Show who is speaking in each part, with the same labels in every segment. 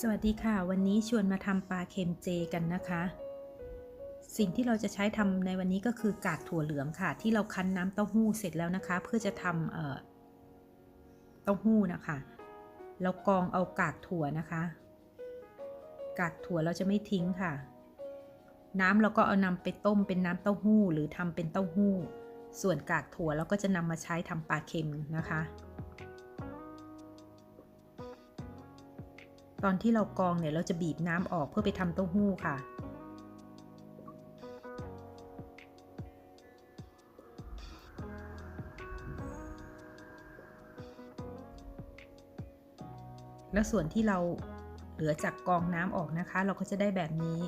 Speaker 1: สวัสดีค่ะ วันนี้ชวนมาทำปลาเค็มเจกันนะคะ สิ่งที่เราจะใช้ทำในวันนี้ก็คือกากถั่วเหลืองค่ะ ที่เราคั้นน้ำเต้าหู้เสร็จแล้วนะคะ เพื่อจะทำเอ่อเต้าหู้นะคะแล้วกองเอากากถั่วนะคะ กากถั่วเราจะไม่ทิ้งค่ะ น้ำเราก็เอานำไปต้มเป็นน้ำเต้าหู้หรือทำเป็นเต้าหู้ ส่วนกากถั่วเราก็จะนำมาใช้ทำปลาเค็มนะคะ ตอนที่เรากรองเนี่ยเราจะบีบน้ำออกเพื่อไปทำเต้าหู้ค่ะ แล้วส่วนที่เราเหลือจากกองน้ำออกนะคะ เราก็จะได้แบบนี้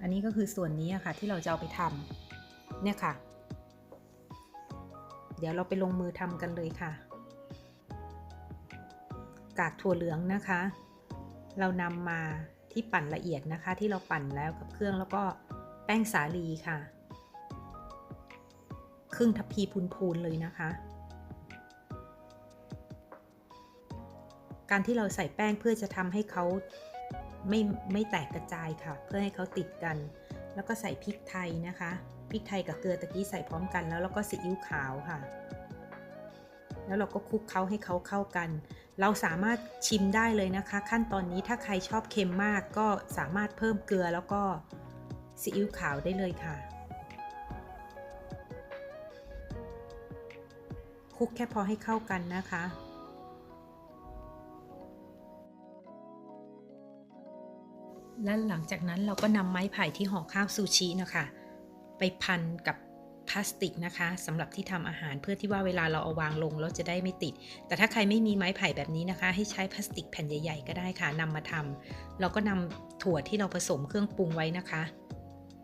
Speaker 1: อันนี้ก็คือส่วนนี้อะค่ะที่เราจะเอาไปทำเนี่ยค่ะ เดี๋ยวเราไปลงมือทำกันเลยค่ะ กากถั่วเหลืองนะคะ เรานำมาที่ปั่นละเอียดนะคะ ที่เราปั่นแล้วกับเครื่องแล้วก็แป้งสาลีค่ะ ครึ่งทัพพีพูนๆเลยนะคะ การที่เราใส่แป้งเพื่อจะทำให้เขาไม่ไม่แตกกระจายค่ะ เพื่อให้เขาติดกัน แล้วก็ใส่พริกไทยนะคะพริกไทยกับเกลือตะกี้ใส่พร้อมกันแล้วแล้วก็ซีอิ๊วขาวค่ะ แล้วเราก็คลุกเคล้าให้เขาเข้ากัน เราสามารถชิมได้เลยนะคะ ขั้นตอนนี้ถ้าใครชอบเค็มมากก็สามารถเพิ่มเกลือแล้วก็ซีอิ๊วขาวได้เลยค่ะคลุกแค่พอให้เข้ากันนะคะ และหลังจากนั้นเราก็นำไม้ไผ่ที่ห่อข้าวซูชินะคะ ไปพันกับ พลาสติกนะคะสำหรับที่ทำอาหารเพื่อที่ว่าเวลาเราเอาวางลงแล้วจะได้ไม่ติด แต่ถ้าใครไม่มีไม้ไผ่แบบนี้นะคะ ให้ใช้พลาสติกแผ่นใหญ่ ๆ ก็ได้ค่ะนำมาทำเราก็นำถั่วที่เราผสมเครื่องปรุงไว้นะคะ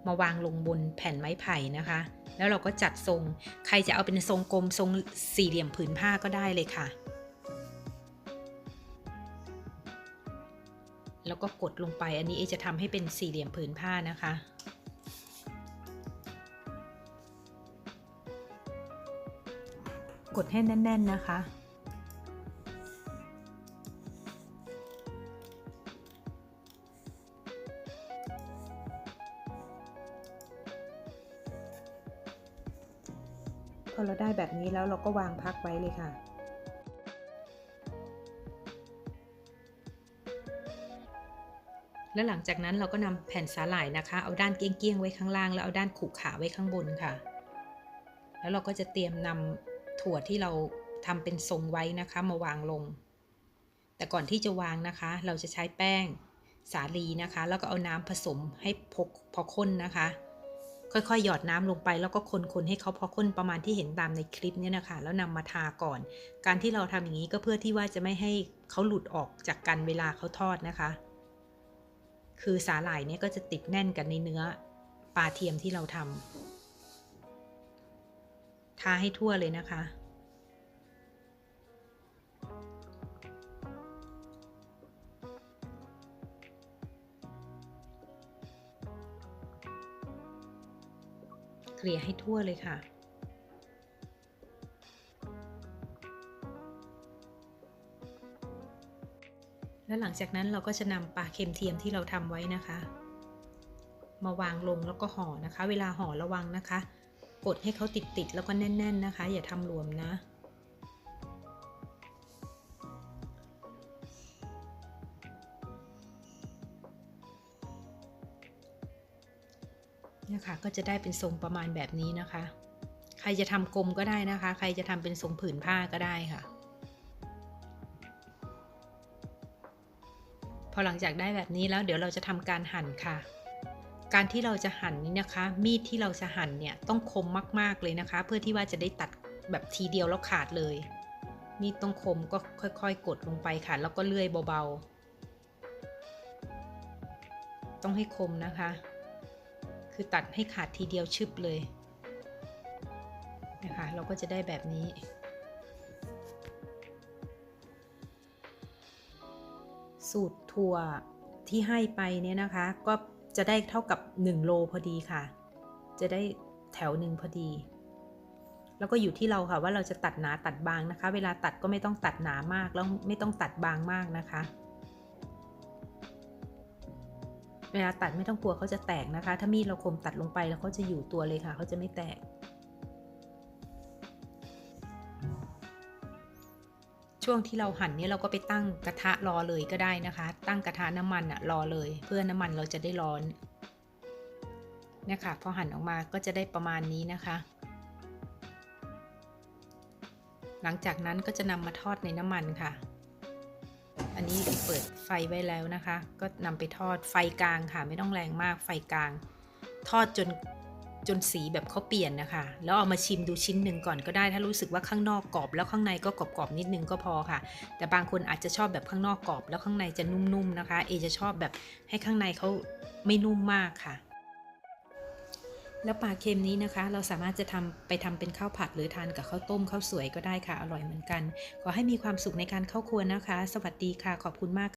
Speaker 1: มาวางลงบนแผ่นไม้ไผ่นะคะ แล้วเราก็จัดทรง ใครจะเอาเป็นทรงกลมทรงสี่เหลี่ยมผืนผ้าก็ได้เลยค่ะ แล้วก็กดลงไปอันนี้เอจะทำให้เป็นสี่เหลี่ยมผืนผ้านะคะ กดให้แน่น ๆ นะคะ พอเราได้แบบนี้แล้วเราก็วางพักไว้เลยค่ะแล้วหลังจากนั้นเราก็นำแผ่นสาหร่ายนะคะ เอาด้านเกี้ยงๆไว้ข้างล่าง แล้วเอาด้านขรุขระไว้ข้างบนค่ะ แล้วเราก็จะเตรียมนำ ถั่วที่เราทำเป็นทรงไว้นะคะมาวางลง แต่ก่อนที่จะวางนะคะ เราจะใช้แป้งสาลีนะคะ แล้วก็เอาน้ำผสมให้พกพอข้นนะคะ ค่อยๆ หยอดน้ำลงไปแล้วก็คนๆให้เขาพอข้นประมาณที่เห็นตามในคลิปเนี่ยนะคะ แล้วนำมาทาก่อน การที่เราทำอย่างนี้ก็เพื่อที่ว่าจะไม่ให้เขาหลุดออกจากกันเวลาเขาทอดนะคะ คือสาหร่ายเนี่ยก็จะติดแน่นกันในเนื้อปลาเทียมที่เราทำ ทาให้ทั่วเลยนะคะ เกลี่ยให้ทั่วเลยค่ะแล้วหลังจากนั้นเราก็จะนำปลาเค็มเทียมที่เราทำไว้นะคะ มาวางลงแล้วก็ห่อนะคะ เวลาห่อระวังนะคะ กดให้เขาติดๆแล้วก็แน่น ๆ นะคะ อย่าทำรวมนะ เนี่ยค่ะก็จะได้เป็นทรงประมาณแบบนี้นะคะ ใครจะทำกลมก็ได้นะคะ ใครจะทำเป็นทรงผืนผ้าก็ได้ค่ะ พอหลังจากได้แบบนี้แล้วเดี๋ยวเราจะทำการหั่นค่ะ การที่เราจะหั่นนี่นะคะ มีดที่เราจะหั่นเนี่ยต้องคมมาก ๆเลยนะคะ เพื่อที่ว่าจะได้ตัดแบบทีเดียวแล้วขาดเลย มีดต้องคมก็ค่อยๆ กดลงไปค่ะ แล้วก็เลื่อยเบาๆ ต้องให้คมนะคะ คือตัดให้ขาดทีเดียวชึบเลยนะคะ เราก็จะได้แบบนี้สูตรถั่วที่ให้ไปเนี่ยนะคะ ก็ จะได้เท่ากับ 1 โลพอดีค่ะ จะได้แถวหนึ่งพอดี แล้วก็อยู่ที่เราค่ะว่าเราจะตัดหนาตัดบางนะคะ เวลาตัดก็ไม่ต้องตัดหนามากแล้วไม่ต้องตัดบางมากนะคะ เวลาตัดไม่ต้องกลัวเขาจะแตกนะคะ ถ้ามีดเราคมตัดลงไปแล้วเขาจะอยู่ตัวเลยค่ะเขาจะไม่แตก ช่วงที่เราหั่นเนี่ยเราก็ไปตั้งกระทะรอเลยก็ได้นะคะ ตั้งกระทะน้ำมันอะรอเลย เพื่อน้ำมันเราจะได้ร้อนเนี่ยค่ะพอหั่นออกมาก็จะได้ประมาณนี้นะคะ หลังจากนั้นก็จะนำมาทอดในน้ำมันค่ะ อันนี้เปิดไฟไว้แล้วนะคะ ก็นำไปทอดไฟกลางค่ะ ไม่ต้องแรงมากไฟกลาง ทอดจน จนสีแบบเขาเปลี่ยนนะคะ แล้วเอามาชิมดูชิ้นหนึ่งก่อนก็ได้ ถ้ารู้สึกว่าข้างนอกกรอบ แล้วข้างในก็กรอบๆนิดนึงก็พอค่ะ แต่บางคนอาจจะชอบแบบข้างนอกกรอบ แล้วข้างในจะนุ่มๆนะคะ เอจะชอบแบบให้ข้างในเขาไม่นุ่มมากค่ะ แล้วปลาเค็มนี้นะคะ เราสามารถจะทำไปทำเป็นข้าวผัดหรือทานกับข้าวต้มข้าวสวยก็ได้ค่ะ อร่อยเหมือนกัน ขอให้มีความสุขในการเข้าครัวนะคะ สวัสดีค่ะ ขอบคุณมาก